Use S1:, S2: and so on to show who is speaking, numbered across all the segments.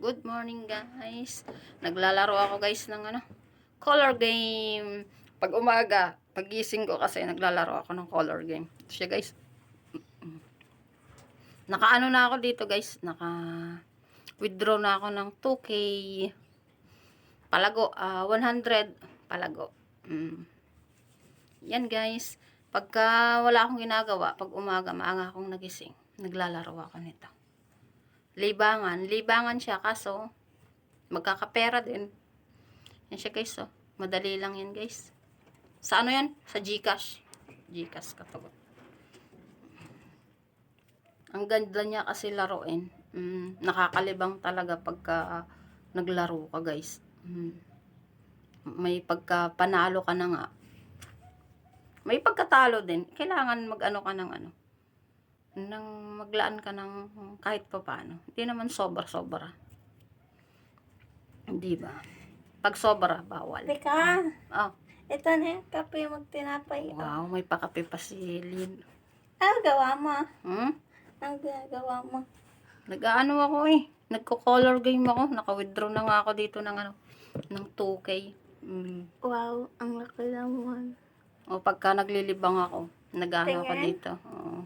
S1: Good morning guys. Naglalaro ako guys ng ano, color game. Pag umaga, pagising ko kasi naglalaro ako ng color game. Ito siya guys. Nakaano na ako dito guys. Naka withdraw na ako ng 2K. Palago, ah 100 palago. Mm. Yan guys. Pagka wala akong ginagawa, pag umaga, maaga akong nagising, naglalaro ako nito. Libangan. Libangan siya, kaso, magkakapera din. Yan siya guys, oh. Madali lang yan guys. Sa ano yan? Sa Gcash. Gcash katagot. Ang ganda niya kasi laruin. Mm, nakakalibang talaga pagka naglaro ka guys. Mm. May pagka panalo ka na nga. May pagkatalo din. Kailangan mag-ano ka ng ano. Nang maglaan ka ng kahit pa paano. Hindi naman sobra-sobra. Hindi ba? Pag sobra, bawal.
S2: Teka,
S1: Oh,
S2: ito na yung kape magtinapay. Oh.
S1: wow, may pakape pa si Lynn.
S2: Ano gawa mo?
S1: Hmm?
S2: Ang ginagawa mo?
S1: Nag-ano ako eh. Nagko-color game ako. Naka-withdraw na nga ako dito ng ano, ng 2K. Mm.
S2: Wow, ang laki naman.
S1: O pagka naglilibang ako, nag-ano ako dito. Oo.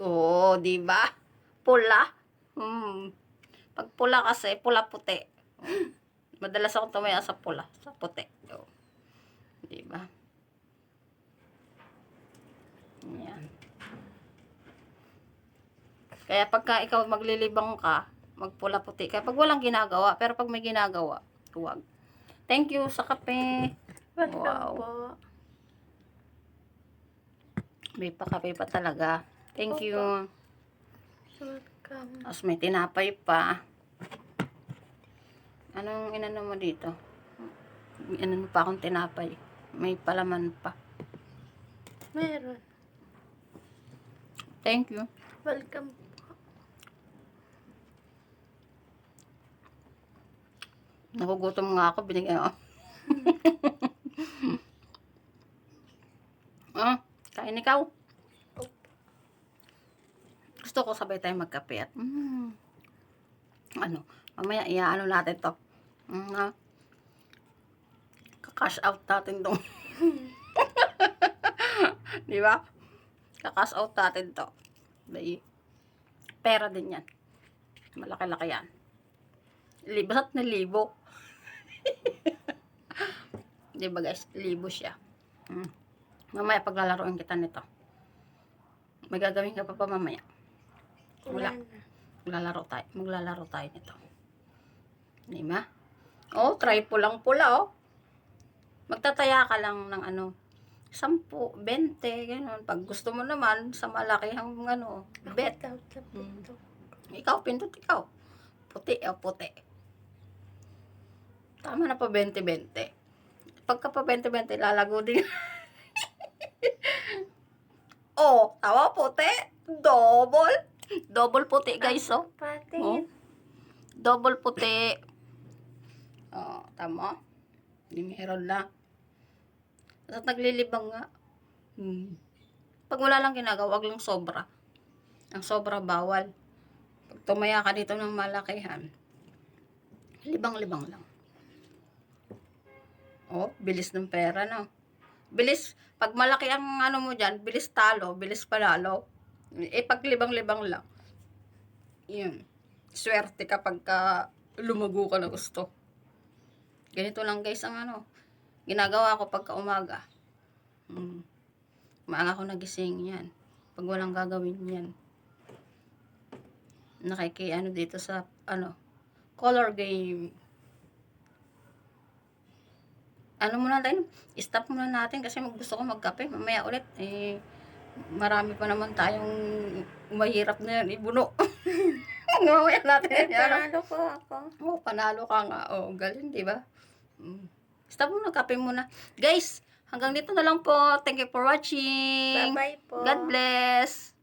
S1: Oo, di ba? Pula. Mm. Pag pula kasi, pula-puti. Madalas ako tumaya sa pula, sa puti. Oo. Di ba? Yan. Kaya pagka ikaw maglilibang ka, magpula-puti ka. Pag walang ginagawa, pero pag may ginagawa, huwag. Thank you sa kape.
S2: Welcome
S1: Wow.
S2: po.
S1: May pakape pa talaga. Thank you.
S2: Welcome.
S1: Tapos may tinapay pa. Anong inano mo dito? Inano pa akong tinapay. May palaman pa.
S2: Meron.
S1: Thank you.
S2: Welcome.
S1: Nagugutom nga ako. Binigyan ako. ah, kain ikaw. Gusto ko sabay tayo magkape at mm, ano, mamaya iaano natin to. Mm, ah, kakash out natin tong Di ba? Kakash out natin to. Bay, pera din yan. Malaki-laki yan. Libas at na libo. Di ba guys? Libo siya. Mm. Mamaya paglalaroin kita nito. May gagawin ka pa pa mamaya. Wala. Maglalaro tayo. Maglalaro tayo nito. Di ba? Oh, try po lang pula oh. Magtataya ka lang ng ano, 10, 20, ganun. Pag gusto mo naman, sa malaki ang ano, bet.
S2: Out sa
S1: Mm.
S2: pinto.
S1: Ikaw, pindot ikaw. Puti o puti. Tama na pa 20-20. Pagka pa 20-20, lalago din. oh, tawa puti. Double. Double puti, guys, oh.
S2: Patingin.
S1: Double puti. Oh, tama. Hindi meron na. At naglilibang nga. Hmm. Pag wala lang ginagawa, wag lang sobra. Ang sobra bawal. Pag tumaya ka dito ng malakihan, libang-libang lang. Oh, bilis ng pera, no? Bilis, pag malaki ang ano mo dyan, bilis talo, bilis panalo. Eh, pag libang-libang lang, yun, swerte kapag ka lumago ka na gusto. Ganito lang guys ang ano, ginagawa ko pagka umaga. Hmm. Maaga ako nagising yan. Pag walang gagawin yan. Nakiki ano dito sa ano, color game. Ano muna tayo, stop muna natin kasi gusto ko magkape. Mamaya ulit, eh, marami pa naman tayong mahirap na yan, ibuno. Mamaya natin yan. ano?
S2: Panalo ko ako.
S1: Oh, panalo ka nga. Oh, galing, di ba? Mm. Stop muna, kape muna. Guys, hanggang dito na lang po. Thank you for watching.
S2: Bye-bye po.
S1: God bless.